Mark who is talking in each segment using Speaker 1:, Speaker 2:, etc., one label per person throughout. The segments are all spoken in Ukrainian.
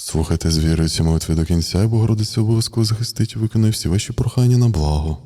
Speaker 1: Слухайте з вірою ці молитви до кінця, і Богородиця обов'язково захистить і виконає всі ваші прохання на благо.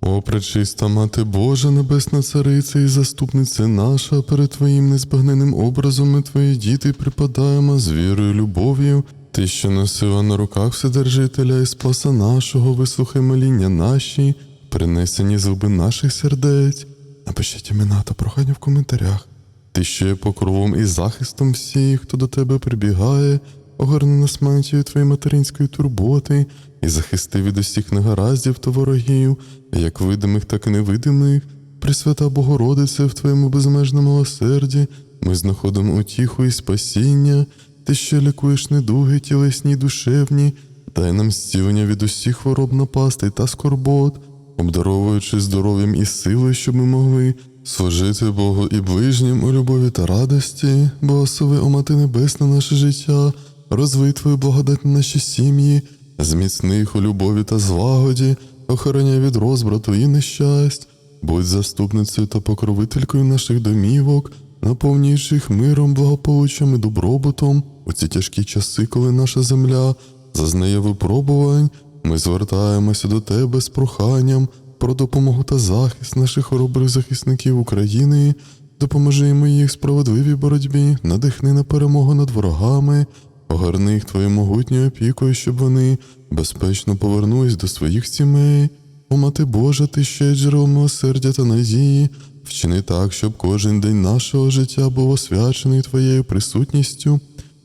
Speaker 1: О, пречиста мати Божа, Небесна Цариця і заступниця наша, перед Твоїм незбагненним образом ми Твої діти припадаємо з вірою, любов'ю. Ти, що носила на руках Вседержителя і Спаса нашого, вислухай моління наші, принесені з глибин наших сердець. Напишіть імена та прохання в коментарях. Ти що є покровом і захистом всіх, хто до тебе прибігає, огорни нас мантією твоєї материнської турботи і захисти від усіх негараздів та ворогів, як видимих, так і невидимих. Пресвята Богородице, в твоєму безмежному милосерді ми знаходимо утіху і спасіння, ти що лікуєш недуги, тілесні й душевні, дай нам зцілення від усіх хвороб напастей та скорбот, обдаровуючи здоров'ям і силою, щоб ми могли служити Богу і ближнім у любові та радості, благослови, о Мати Небесна, наше життя, розви Твою благодать на наші сім'ї, зміцни їх у любові та злагоді, охороняй від розбрату і нещасть, будь заступницею та покровителькою наших домівок, наповнюючи їх миром, благополуччям і добробутом у ці тяжкі часи, коли наша земля зазнає випробувань, ми звертаємося до Тебе з проханням про допомогу та захист наших хоробрих захисників України, допоможи їм їх справедливій боротьбі, надихни на перемогу над ворогами, огорни їх твоєю могутньою опікою, щоб вони безпечно повернулись до своїх сімей. О, Мати Божа, ти ще джерело милосердя та надії, вчини так, щоб кожен день нашого життя був освячений Твоєю присутністю,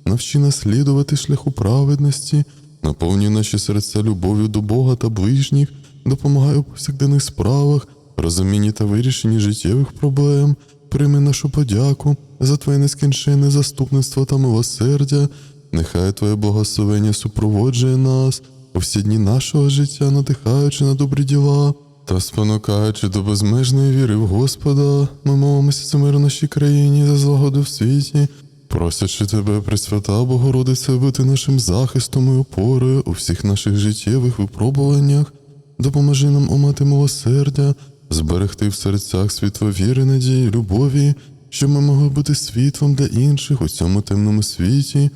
Speaker 1: навчи нас слідувати шляху праведності, наповнюй наші серця любов'ю до Бога та ближніх, допомагай у повсякденних справах, розумінні та вирішенні життєвих проблем, прийми нашу подяку за Твоє нескінченне заступництво та милосердя, нехай Твоє благословення супроводжує нас у всі дні нашого життя, надихаючи на добрі діла та спонукаючи до безмежної віри в Господа, ми молимося за мир у нашій країні, за злагоду в світі, просячи тебе, Пресвята Богородице, бути нашим захистом і опорою у всіх наших життєвих випробуваннях, допоможи нам омати милосердя, зберегти в серцях світло віри, надії, любові, щоб ми могли бути світлом для інших у цьому темному світі.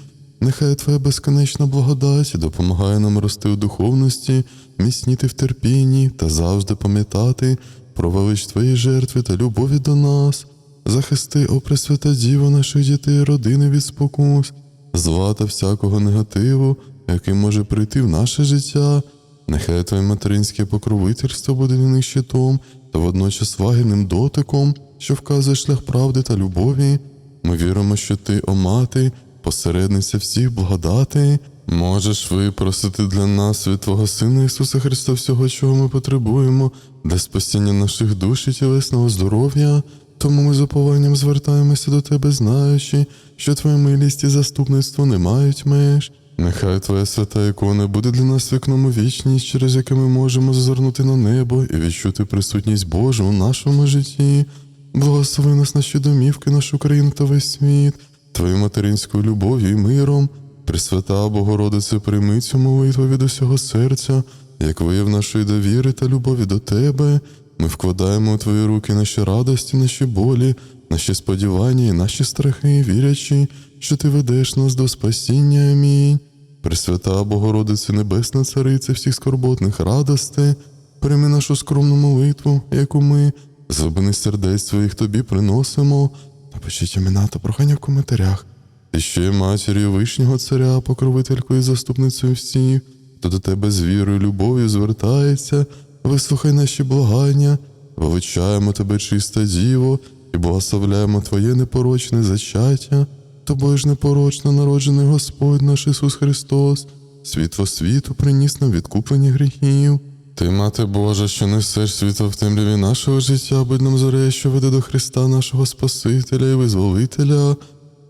Speaker 1: Нехай Твоя безконечна благодать допомагає нам рости у духовності, міцніти в терпінні та завжди пам'ятати про велич Твоєї жертви та любові до нас. Захисти, о Пресвята Діво, наших дітей, родини від спокус, зла та всякого негативу, який може прийти в наше життя. Нехай Твоє материнське покровительство буде для них щитом та водночас лагідним дотиком, що вказує шлях правди та любові. Ми віримо, що Ти, о мати, посередниця всіх благодати, можеш випросити для нас від Твого Сина Ісуса Христа всього, чого ми потребуємо, для спасіння наших душ і тілесного здоров'я. Тому ми з упованням звертаємося до Тебе, знаючи, що Твоя милість і заступництво не мають меж. Нехай Твоя свята ікона буде для нас вікном у вічність, через яке ми можемо зазирнути на небо і відчути присутність Божу у нашому житті. Благослови нас наші домівки, нашу країну та весь світ, Твоєю материнською любов'ю і миром. Пресвята Богородице, прийми цю молитву від усього серця, як вияв нашої довіри та любові до Тебе. Ми вкладаємо у Твої руки наші радості, наші болі, наші сподівання і наші страхи, вірячи, що Ти ведеш нас до спасіння. Амінь. Пресвята Богородице, Небесна Цариця всіх скорботних радостей, прийми нашу скромну молитву, яку ми з глибини сердець своїх тобі приносимо. Напишіть імена та прохання в коментарях. Ти ще матір'ю вишнього царя, покровителькою і заступницею всіх, хто до тебе з вірою, любов'ю звертається, вислухай наші благання, величаємо тебе, чиста діво, і благословляємо Твоє непорочне зачаття, тобою ж непорочно народжений Господь наш Ісус Христос, світло світу приніс нам відкуплення гріхів. Ти, мати Божа, що несеш світло в темряві нашого життя, будь нам зорея, що веде до Христа нашого Спасителя і Визволителя.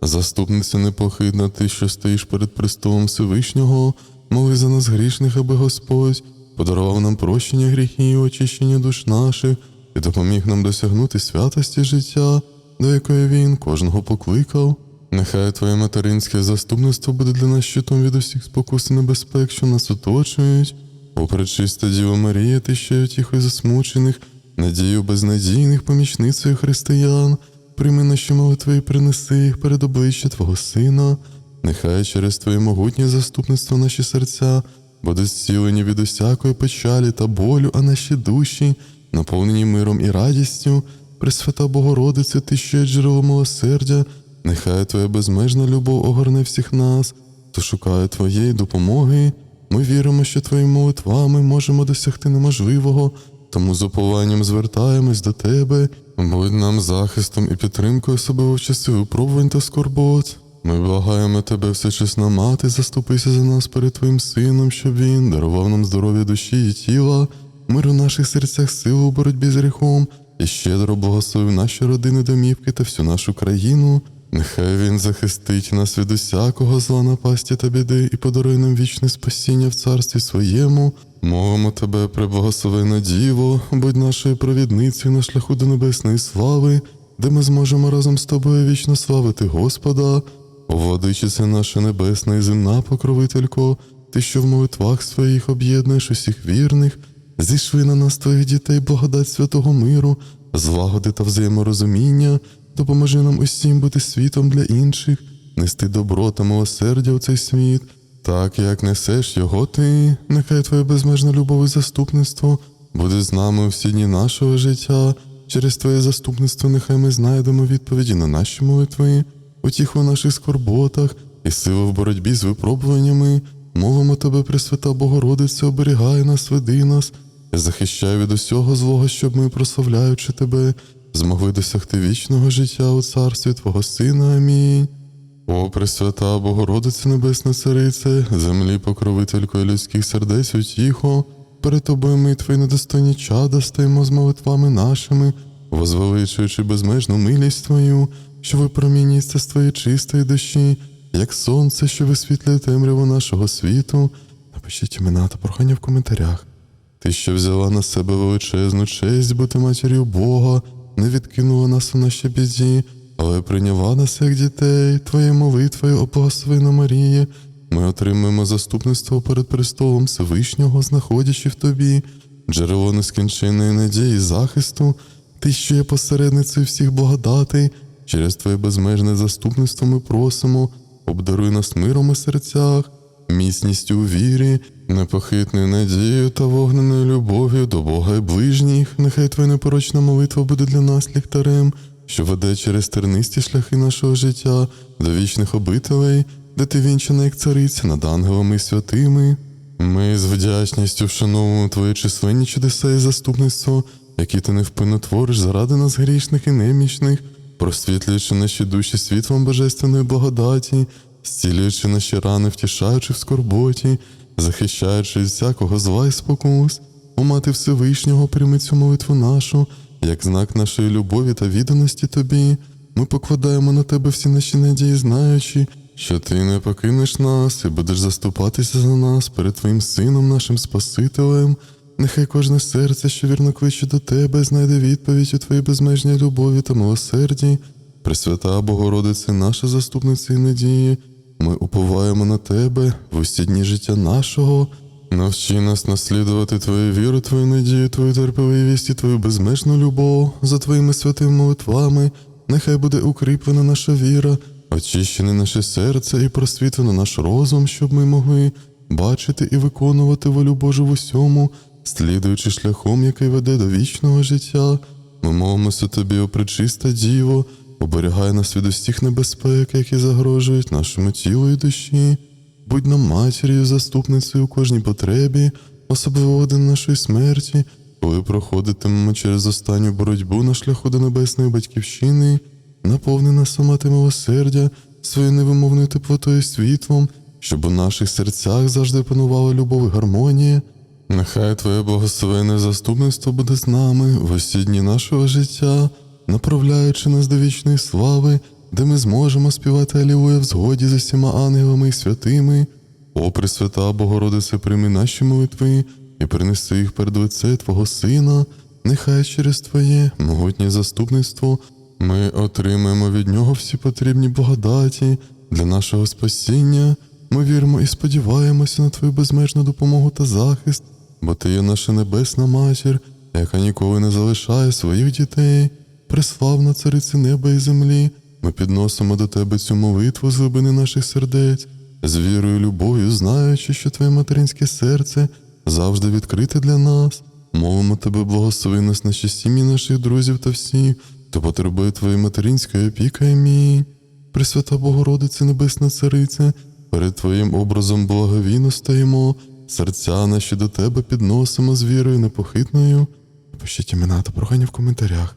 Speaker 1: Заступниця непохитна, ти, що стоїш перед престолом Всевишнього, моли за нас грішних, аби Господь подарував нам прощення гріхів, очищення душ наших і допоміг нам досягнути святості життя, до якої він кожного покликав. Нехай Твоє материнське заступництво буде для нас щитом від усіх спокус і небезпек, що нас оточують. О, пречиста Діва Марія, ти ще утіхою засмучених, надію безнадійних помічницею християн, прийми наші молитви і принеси їх перед обличчя Твого Сина. нехай через Твоє могутнє заступництво наші серця будуть зцілені від усякої печалі та болю, а наші душі, наповнені миром і радістю. Пресвята Богородице, ти є джерело милосердя, нехай Твоя безмежна любов огорне всіх нас, хто шукає Твоєї допомоги. Ми віримо, що Твоїми молитвами можемо досягти неможливого, тому з упованням звертаємось до Тебе, будь нам захистом і підтримкою особливо в часи випробувань та скорбот. Ми благаємо Тебе, всечесна мати, заступися за нас перед Твоїм Сином, щоб Він дарував нам здоров'я душі і тіла, мир у наших серцях, силу у боротьбі з гріхом і щедро благословив наші родини, домівки та всю нашу країну. Нехай він захистить нас від усякого зла напасті та біди і подарує нам вічне спасіння в царстві своєму. Мовимо тебе, преблагословена Діво, будь нашою провідницею на шляху до небесної слави, де ми зможемо разом з тобою вічно славити Господа. Владичице наша небесна і земна покровителько, ти, що в молитвах своїх об'єднуєш усіх вірних, зійшли на нас твоїх дітей благодать святого миру, злагоди та взаєморозуміння, допоможи нам усім бути світом для інших, нести добро та милосердя у цей світ, так як несеш його ти, нехай твоя безмежна любов і заступництво буде з нами у всі дні нашого життя. Через твоє заступництво нехай ми знайдемо відповіді на наші молитви, утіху в наших скорботах і силу в боротьбі з випробуваннями. Мовимо тебе, Пресвята Богородице, оберігай нас, веди нас, захищай від усього злого, щоб ми, прославляючи тебе, змогли досягти вічного життя у царстві Твого Сина. Амінь. О, Пресвята Богородице Небесна Царице, землі покровителько людських сердець утіхо, перед тобою ми, твої недостойні чада, стаємо з молитвами нашими, возвеличуючи безмежну милість Твою, що випромінюється з твоєї чистої душі, як сонце, що висвітлює темряву нашого світу. Напишіть імена та прохання в коментарях. Ти, що взяла на себе величезну честь бути матір'ю Бога, не відкинула нас у нашій біді, але прийняла нас як дітей, Твоєю молитвою, о благословена Марія. Ми отримуємо заступництво перед престолом Всевишнього, знаходячи в тобі, джерело нескінченної надії і захисту, ти, що є посередницею всіх благодатей, через Твоє безмежне заступництво ми просимо, обдаруй нас миром у серцях, міцністю у вірі, непохитною надією та вогненою любов'ю до Бога і ближніх. Нехай Твоя непорочна молитва буде для нас ліхтарем, що веде через тернисті шляхи нашого життя до вічних обителей, де ти вінчана як цариця над ангелами і святими. Ми з вдячністю вшановуємо Твої численні чудеса і заступництво, які ти невпинно твориш заради нас грішних і немічних, просвітлюючи наші душі світлом божественної благодаті, зцілюючи наші рани, втішаючи в скорботі, захищаючи всякого зла і спокус. О мати Всевишнього, прийми цю молитву нашу, як знак нашої любові та відданості Тобі. Ми покладаємо на Тебе всі наші надії, знаючи, що Ти не покинеш нас і будеш заступатися за нас перед Твоїм Сином, нашим Спасителем. Нехай кожне серце, що вірно кличе до Тебе, знайде відповідь у Твоїй безмежній любові та милосерді. Пресвята Богородице, наша заступниця і надії, ми уповаємо на Тебе в усі дні життя нашого. Навчи нас наслідувати Твою віру, Твою надію, Твою терпеливість і Твою безмежну любов за Твоїми святими молитвами. Нехай буде укріплена наша віра, очищене наше серце і просвітлено наш розум, щоб ми могли бачити і виконувати волю Божу в усьому, слідуючи шляхом, який веде до вічного життя. Ми молимося Тобі, о пречиста Діво, оберігай нас від усіх небезпек, які загрожують нашому тілу і душі. Будь нам матір'ю, заступницею у кожній потребі, особливо в годин нашої смерті, коли проходитимемо через останню боротьбу на шляху до небесної батьківщини, наповни нас мати милосердя своєю невимовною теплотою і світлом, щоб у наших серцях завжди панувала любов і гармонія. Нехай Твоє благословенне заступництво буде з нами в усі дні нашого життя, направляючи нас до вічної слави, де ми зможемо співати Алілуя в згоді з усіма ангелами і святими. О, Пресвята Богородице, прийми наші молитви і принеси їх перед лице Твого Сина, нехай через Твоє могутнє заступництво ми отримаємо від Нього всі потрібні благодаті для нашого спасіння. Ми віримо і сподіваємося на Твою безмежну допомогу та захист, бо Ти є наша небесна матір, яка ніколи не залишає своїх дітей. Преславна цариці неба і землі, ми підносимо до тебе цю молитву з глибини наших сердець, з вірою, любов'ю, знаючи, що твоє материнське серце завжди відкрите для нас. Мовимо тебе, благослови нас наші сім'ї, наших друзів та всіх, хто потребує твоєї материнської опіки. Амінь. Пресвята Богородице, Небесна Царице, перед Твоїм образом благовійно стоїмо, серця наші до Тебе підносимо з вірою непохитною. Пишіть імена та прохання в коментарях.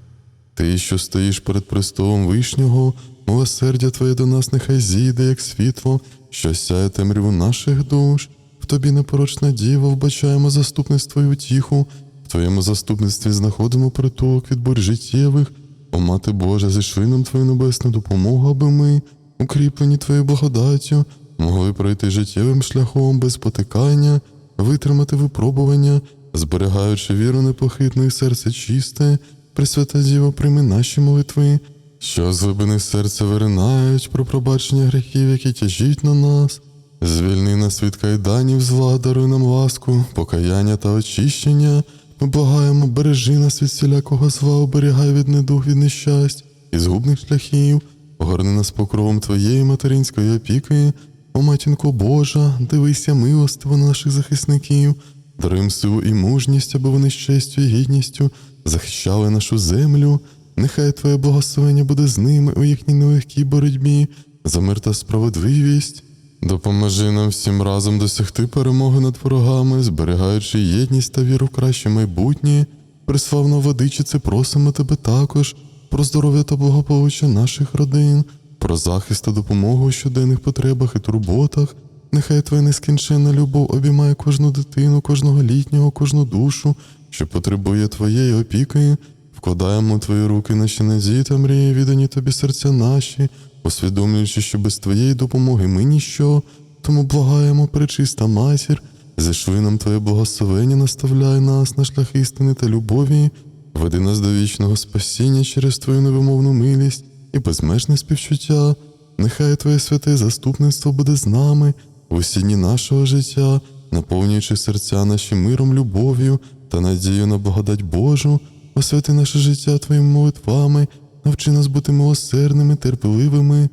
Speaker 1: Ти, що стоїш перед престолом Вишнього, милосердя Твоє до нас нехай зійде, як світло, що сяє темряву наших душ. В тобі непорочна діва, вбачаємо заступництво і утіху. В Твоєму заступництві знаходимо притулок від бурь життєвих. О, Мати Божа, зійшли нам Твою небесну допомогу, аби ми, укріплені Твоєю благодаттю, могли пройти життєвим шляхом без потикання, витримати випробування, зберігаючи віру непохитну і серце чисте, Пресвята Діва, прийми наші молитви, що з глибини серця виринають про пробачення гріхів, які тяжіть на нас. Звільни нас від кайданів зла, даруй нам ласку, покаяння та очищення. Ми благаємо, бережи нас від всілякого зла, оберігай від недуг, від нещасть і згубних шляхів, огорни нас покровом Твоєї материнської опіки. О, матінко Божа, дивися милостиво на наших захисників, даруй їм силу і мужність, аби вони з честю і гідністю захищали нашу землю. Нехай Твоє благословення буде з ними у їхній нелегкій боротьбі за мир та справедливість. Допоможи нам всім разом досягти перемоги над ворогами, зберігаючи єдність та віру в краще майбутнє. Приславна водичице, просимо тебе також про здоров'я та благополуччя наших родин, про захист та допомогу у щоденних потребах і турботах. Нехай твоя нескінченна любов обіймає кожну дитину, кожного літнього, кожну душу, що потребує твоєї опіки. Вкладаємо твої руки наші надії та мрії, віддані тобі серця наші, усвідомлюючи, що без твоєї допомоги ми ніщо. Тому благаємо, пречиста матір, зайшли нам твоє благословення, наставляй нас на шлях істини та любові, веди нас до вічного спасіння через твою невимовну милість і безмежне співчуття. Нехай Твоє святе заступництво буде з нами в усі дні нашого життя, наповнюючи серця наші миром, любов'ю та надією на благодать Божу, освяти наше життя Твоїми молитвами, навчи нас бути милосердними, терпеливими,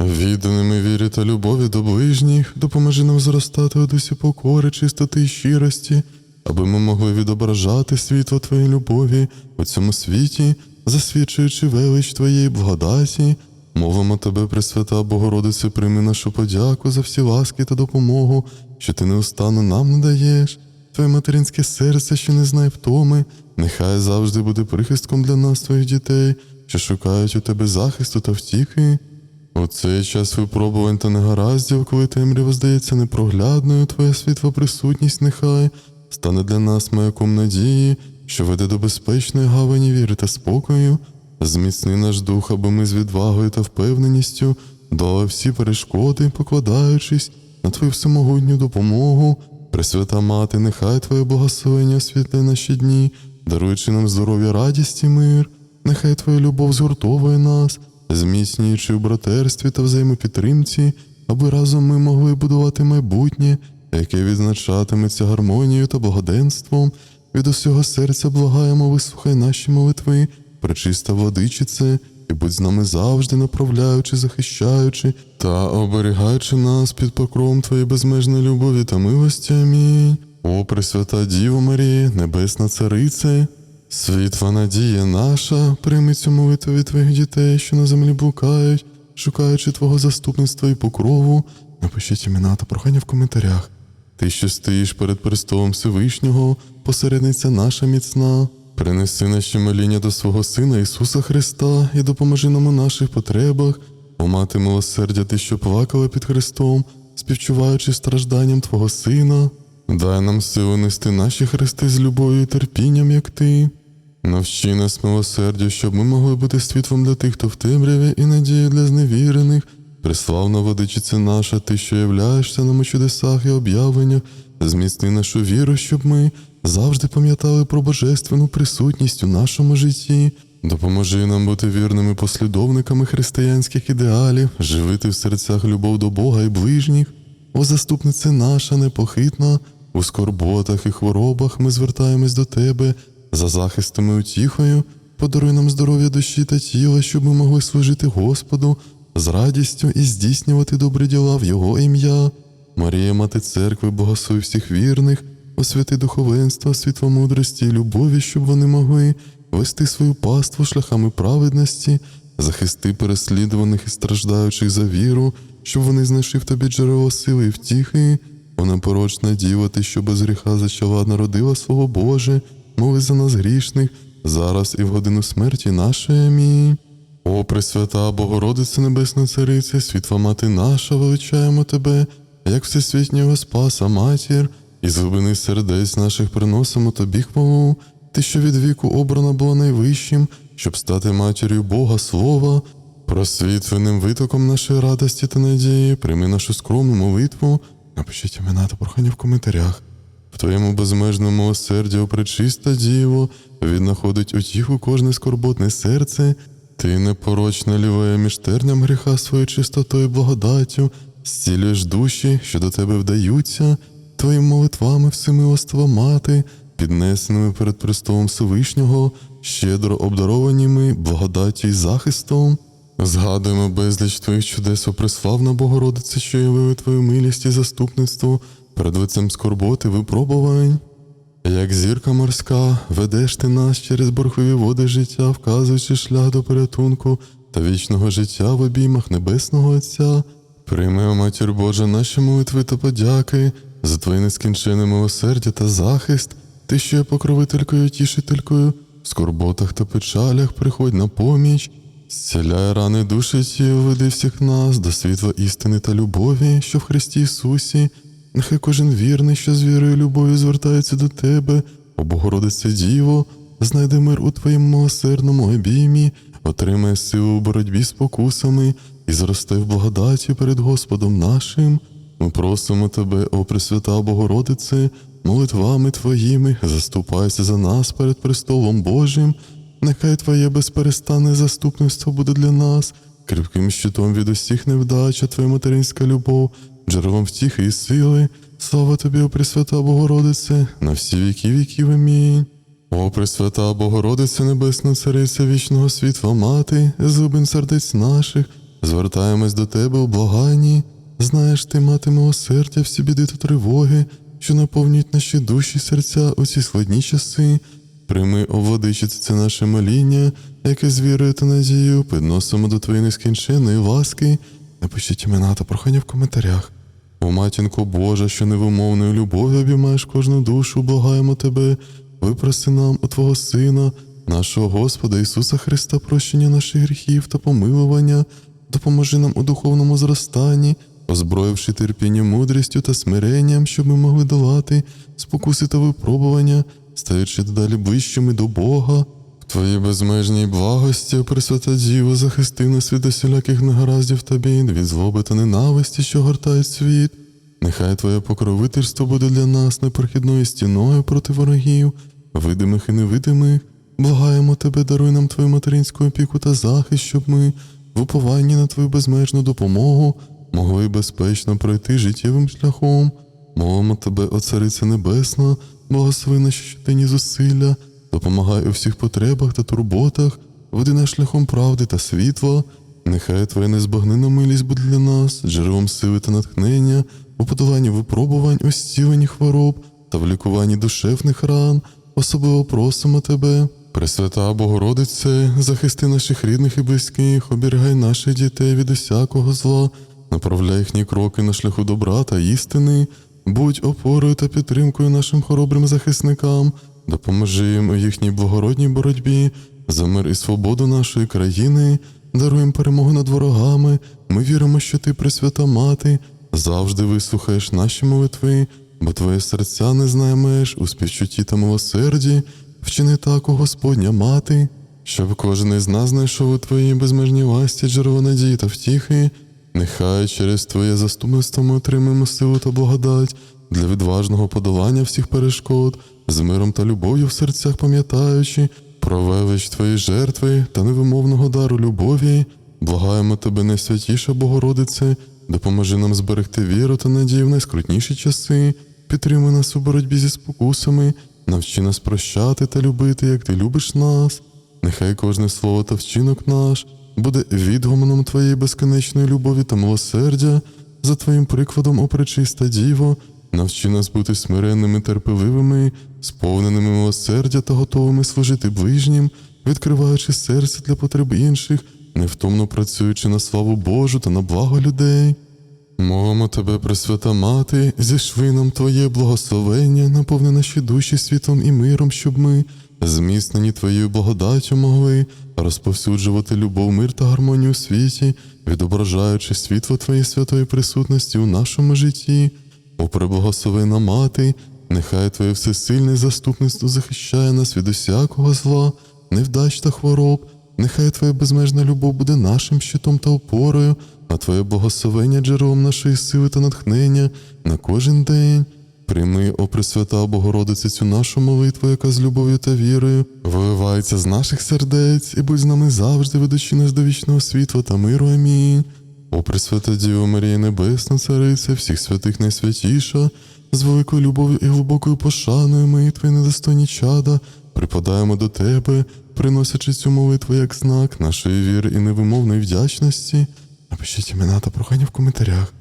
Speaker 1: відданими вірі та любові до ближніх, допоможи нам зростати у дусі покори, чистоти і щирості, аби ми могли відображати світло Твоєї любові у цьому світі, засвідчуючи велич Твоєї благодаті. Мовимо тебе, Пресвята Богородице, прийми нашу подяку за всі ласки та допомогу, що ти неустанно нам надаєш. Твоє материнське серце, що не знає втоми, нехай завжди буде прихистком для нас, твоїх дітей, що шукають у тебе захисту та втіхи. У цей час випробувань та негараздів, коли темрява здається непроглядною, твоя світла присутність нехай стане для нас маяком надії, що веде до безпечної гавані віри та спокою. Зміцни наш дух, аби ми з відвагою та впевненістю дали всі перешкоди, покладаючись на Твою всемогутню допомогу. Пресвята Мати, нехай Твоє благословення освітлює наші дні, даруючи нам здоров'я, радість і мир. Нехай Твоя любов згуртовує нас, зміцнюючи в братерстві та взаємопідтримці, аби разом ми могли будувати майбутнє, яке відзначатиметься гармонією та благоденством. Від усього серця благаємо, вислухай наші молитви, пречиста владичице, і будь з нами завжди направляючи, захищаючи та оберігаючи нас під покровом Твоєї безмежної любові та милості. Амінь. О, Пресвята Діво Марія, Небесна Царице, світла надія наша, прийми цю молитву від Твоїх дітей, що на землі блукають, шукаючи Твого заступництва і покрову. Напишіть імена та прохання в коментарях. Ти, що стоїш перед престолом Всевишнього, посередниця наша міцна. Принеси наші моління до свого Сина Ісуса Христа і допоможи нам у наших потребах, о мати милосердя, ти, що плакала під Христом, співчуваючи стражданням Твого Сина. Дай нам силу нести наші хрести з любов'ю і терпінням, як ти. Навчи нас милосердю, щоб ми могли бути світлом для тих, хто в темряві, і надією для зневірених. Преславна водичиця наша, ти, що являєшся нам у чудесах і об'явленнях, зміцни нашу віру, щоб ми завжди пам'ятали про божественну присутність у нашому житті. Допоможи нам бути вірними послідовниками християнських ідеалів, живити в серцях любов до Бога і ближніх. О, заступниця наша непохитна, у скорботах і хворобах ми звертаємось до Тебе за захистом і утіхою. подаруй нам здоров'я душі та тіла, щоб ми могли служити Господу з радістю і здійснювати добрі діла в Його ім'я. Марія, мати церкви, богослови всіх вірних, освяти духовенство, світло мудрості і любові, щоб вони могли вести свою паству шляхами праведності, захисти переслідуваних і страждаючих за віру, щоб вони знайшли в тобі джерело сили і втіхи. Вона порочна діва, ти, що без гріха зачала, народила Слово Боже, моли за нас грішних, зараз і в годину смерті нашої. Амінь. О, Пресвята Богородице Небесна Цариця, світла мати наша, величаємо тебе, як всесвітнього Спаса, матір, і з глибини сердець наших приносимо тобі хвалу, ти, що від віку обрана була найвищим, щоб стати матір'ю Бога Слова, просвітленим витоком нашої радості та надії, прийми нашу скромну молитву, напишіть імена та прохання в коментарях. В твоєму безмежному милосерді, о пречиста діво, віднаходить утіху кожне скорботне серце, ти непорочна лівеє між терням гріха своєю чистотою благодаттю, зцілюєш душі, що до тебе вдаються, твоїми молитвами всемилостива мати, піднесеними перед престолом Всевишнього, щедро обдарованими благодаттю і захистом. Згадуємо безліч твоїх чудес, о приславна Богородице, що явили твою милість і заступництво перед лицем скорботи випробувань. Як зірка морська, ведеш ти нас через борхові води життя, вказуючи шлях до порятунку та вічного життя в обіймах Небесного Отця. Прийми, Матір Божа, наші молитви та подяки за твоє нескінчене милосердя та захист, ти, що є покровителькою, тішителькою, в скорботах та печалях приходь на поміч, зціляй рани душі ті, веди всіх нас до світла істини та любові, що в Христі Ісусі. Нехай кожен вірний, що з вірою і любов'ю звертається до тебе, о Богородице Діво, знайде мир у твоєму милосердному обіймі, отримає силу у боротьбі з покусами і зросте в благодаті перед Господом нашим. Ми просимо тебе, о Пресвята Богородице, молитвами твоїми, заступайся за нас перед престолом Божим. Нехай Твоє безперестанне заступництво буде для нас, кріпким щитом від усіх невдач, а Твоя материнська любов, джерелом втіхи і сили. Слава тобі, о Пресвята Богородице, на всі віки віків. Амінь. О Пресвята Богородице, Небесна Цариця вічного світла Мати, з глибин сердець наших, звертаємось до Тебе у благанні. Знаєш ти, мати милосердя, всі біди та тривоги, що наповнюють наші душі і серця у ці складні часи. Прийми, о це наше моління, яке з вірою та надією підносимо до Твоєї нескінченної ласки. Напишіть імена та прохання в коментарях. О матінко Божа, що невимовною любов'ю обіймаєш кожну душу, благаємо тебе, випроси нам у Твого Сина, нашого Господа Ісуса Христа, прощення наших гріхів та помилування, допоможи нам у духовному зростанні, озброївши терпіння мудрістю та смиренням, щоб ми могли долати спокуси та випробування, стаючи дедалі ближчими до Бога. В Твоїй безмежній благості, о Пресвята Діво, захисти нас від усіляких негараздів та бід, від злоби та ненависті, що гортають світ. Нехай Твоє покровительство буде для нас непрохідною стіною проти ворогів, видимих і невидимих. Благаємо Тебе, даруй нам Твою материнську опіку та захист, щоб ми, в упованні на Твою безмежну допомогу, могли безпечно пройти життєвим шляхом. Молимо Тебе, о Цариця Небесна, благослови наші щоденні зусилля, допомагай у всіх потребах та турботах, веди нас шляхом правди та світла. Нехай Твоя незбагнена милість буде для нас, джерелом сили та натхнення, у подоланні випробувань, у зціленні хвороб та в лікуванні душевних ран. Особливо просимо Тебе, Пресвята Богородице, захисти наших рідних і близьких, оберігай наших дітей від усякого зла, направляй їхні кроки на шляху добра та істини, будь опорою та підтримкою нашим хоробрим захисникам, допоможи їм у їхній благородній боротьбі. За мир і свободу нашої країни, даруємо перемогу над ворогами. Ми віримо, що ти, Пресвята Мати, завжди вислухаєш наші молитви, бо твоє серця не знає меж у співчутті та милосерді, вчини так, о Господня Мати, щоб кожен із нас знайшов у твоїй безмежній ласті джерело надії та втіхи. Нехай через Твоє заступництво ми отримаємо силу та благодать для відважного подолання всіх перешкод, з миром та любов'ю в серцях пам'ятаючи про велич Твоєї жертви та невимовного дару любові. Благаємо Тебе, найсвятіша Богородице, допоможи нам зберегти віру та надію в найскрутніші часи, підтримуй нас у боротьбі зі спокусами, навчи нас прощати та любити, як Ти любиш нас. Нехай кожне слово та вчинок наш буде відгомоном Твоєї безконечної любові та милосердя, за Твоїм прикладом, о Діво, навчи нас бути смиренними, терпеливими, сповненими милосердя та готовими служити ближнім, відкриваючи серце для потреб інших, невтомно працюючи на славу Божу та на благо людей. Молимо тебе, Пресвята Мати, зішви нам Твоє благословення, наповни наші душі світлом і миром, щоб ми, зміцнені Твоєю благодаттю, могли розповсюджувати любов, мир та гармонію у світі, відображаючи світло Твоєї святої присутності у нашому житті. О преблагословена Мати, нехай Твоє всесильне заступництво захищає нас від усякого зла, невдач та хвороб. Нехай Твоя безмежна любов буде нашим щитом та опорою, а Твоє благословення джерелом нашої сили та натхнення на кожен день. Прийми, о Пресвята Богородице, цю нашу молитву, яка з любов'ю та вірою виливається з наших сердець, і будь з нами завжди, ведучи нас до вічного світла та миру. Амінь. О Пресвята Діво Марія Небесна, Цариця, всіх святих найсвятіша, з великою любов'ю і глибокою пошаною ми, твої недостойні чада, припадаємо до тебе, приносячи цю молитву як знак нашої віри і невимовної вдячності. Напишіть імена та прохання в коментарях.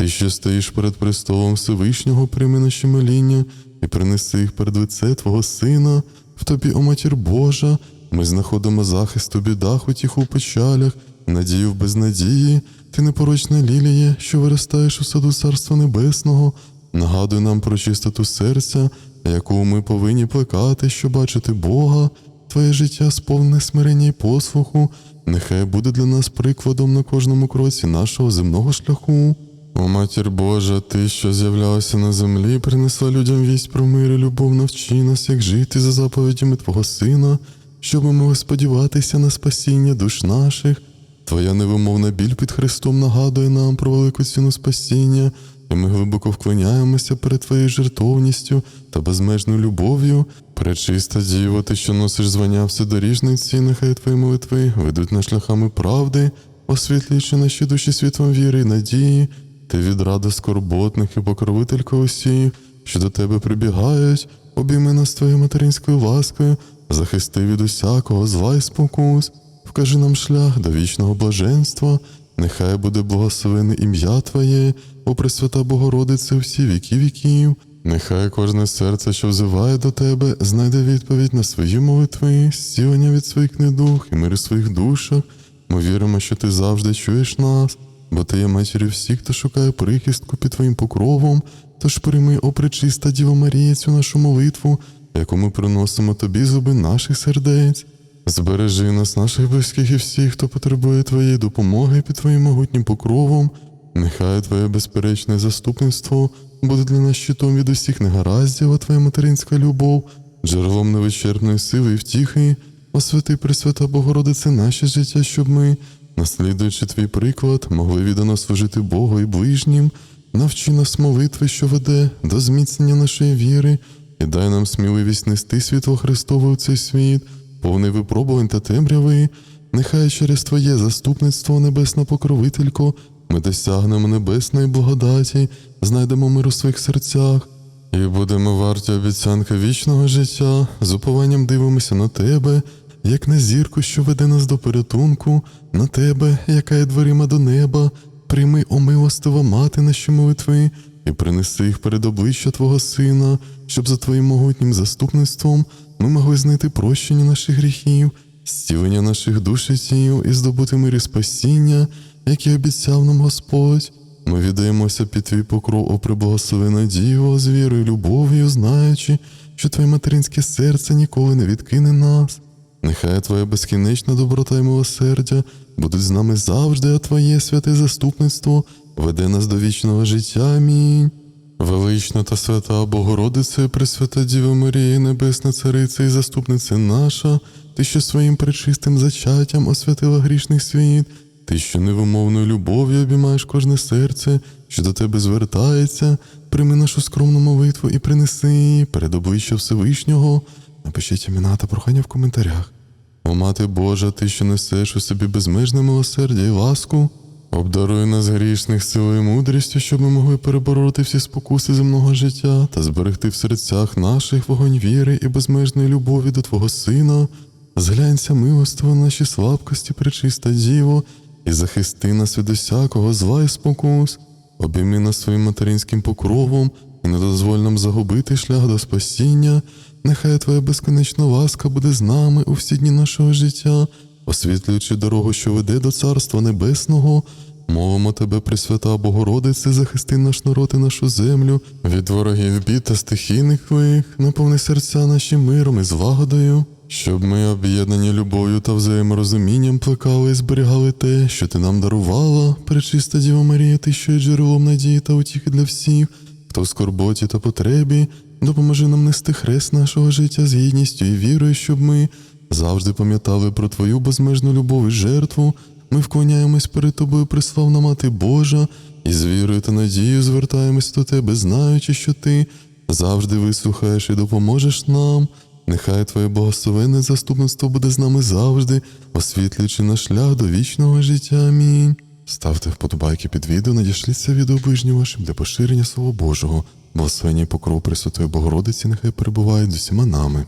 Speaker 1: Ти, що стоїш перед престолом Всевишнього, прийми наші моління і принеси їх перед лице Твого Сина, в тобі, о матір Божа, ми знаходимо захист у бідах, утіху в печалях, надію в безнадії, ти непорочна лілія, що виростаєш у саду Царства Небесного, нагадуй нам про чистоту серця, яку ми повинні плекати, щоб бачити Бога, Твоє життя сповнене смирення і послуху, нехай буде для нас прикладом на кожному кроці нашого земного шляху. О матір Божа, ти, що з'являлася на землі, принесла людям вість про мир і любов, навчи нас, як жити за заповідями Твого Сина, щоб ми могли сподіватися на спасіння душ наших. Твоя невимовна біль під Христом нагадує нам про велику ціну спасіння, і ми глибоко вклоняємося перед Твоєю жертовністю та безмежною любов'ю. Пречиста Діво, ти, що носиш звання Вседоріжниці, нехай Твої молитви ведуть нас шляхами правди, освітлюючи наші душі світлом віри і надії. Ти відрада скорботних і покровителька усіх, що до тебе прибігають, обійми нас твоєю материнською ласкою, захисти від усякого зла і спокус, вкажи нам шлях до вічного блаженства, нехай буде благословене ім'я Твоє, о Пресвята Богородице, всі віки віків. Нехай кожне серце, що взиває до тебе, знайде відповідь на свої молитви, зцілення від своїх недух і мир у своїх душах. Ми віримо, що ти завжди чуєш нас, бо ти є матір'ю всіх, хто шукає прихистку під твоїм покровом. Тож прийми, о пречиста Діво Марія, цю нашу молитву, яку ми приносимо тобі зуби наших сердець. Збережи нас, наших близьких і всіх, хто потребує твоєї допомоги під твоїм могутнім покровом. Нехай Твоє безперечне заступництво буде для нас щитом від усіх негараздів, а Твоя материнська любов, джерелом невичерпної сили і втіхи, освяти Пресвята Богородице наше життя, щоб ми, наслідуючи твій приклад, могли віддано служити Богу і ближнім, навчи нас молитви, що веде до зміцнення нашої віри, і дай нам сміливість нести світло Христове у цей світ, повний випробувань та темряви. Нехай через Твоє заступництво, небесна покровителько, ми досягнемо небесної благодаті, знайдемо мир у своїх серцях і будемо варті обіцянки вічного життя, з упованням дивимося на тебе, як на зірку, що веде нас до порятунку, на тебе, яка є дверима до неба. Прийми, о милостива мати наші молитви, і принеси їх перед обличчя Твого Сина, щоб за Твоїм могутнім заступництвом ми могли знайти прощення наших гріхів, зцілення наших душ і тіл і здобути мир і спасіння, яке обіцяв нам Господь. Ми віддаємося під твій покров, о приблагословена Діво, з вірою, любов'ю, знаючи, що Твоє материнське серце ніколи не відкине нас. Нехай Твоя безкінечна доброта і милосердя будуть з нами завжди, а Твоє святе заступництво веде нас до вічного життя. Амінь. Велична та свята Богородице, Пресвята Діва Марія, Небесна Цариця і заступниця наша, ти, що своїм пречистим зачаттям освятила грішний світ, ти, що невимовною любов'ю обіймаєш кожне серце, що до тебе звертається, прийми нашу скромну молитву і принеси її перед обличчя Всевишнього. Напишіть імена та прохання в коментарях. О мати Божа, ти, що несеш у собі безмежне милосердя і ласку, обдаруй нас грішних силою мудрістю, щоб ми могли перебороти всі спокуси земного життя та зберегти в серцях наших вогонь віри і безмежної любові до Твого Сина. Зглянься милостиво на наші слабкості, пречиста Діво, і захисти нас від усякого зла і спокус, обійми нас своїм материнським покровом і не дозволь нам загубити шлях до спасіння. Нехай Твоя безконечна ласка буде з нами у всі дні нашого життя, освітлюючи дорогу, що веде до Царства Небесного. Мовимо тебе, Пресвята Богородице, захисти наш народ і нашу землю від ворогів бід та стихійних лих, наповни серця наші миром і злагодою, щоб ми, об'єднані любов'ю та взаєморозумінням, плекали і зберігали те, що ти нам дарувала, пречиста Діва Марія, ти що є джерелом надії та утіхи для всіх, хто в скорботі та потребі, допоможи нам нести хрест нашого життя з гідністю і вірою, щоб ми завжди пам'ятали про твою безмежну любов і жертву. Ми вклоняємось перед тобою, приславна Мати Божа, і з вірою та надією звертаємось до тебе, знаючи, що ти завжди вислухаєш і допоможеш нам. Нехай Твоє благословенне заступництво буде з нами завжди, освітлюючи наш шлях до вічного життя. Амінь. Ставте вподобайки під відео, надішліться відео ближнім вашим для поширення Слова Божого. Благословення і покров Пресвятої Богородиці нехай перебувають з усіма нами.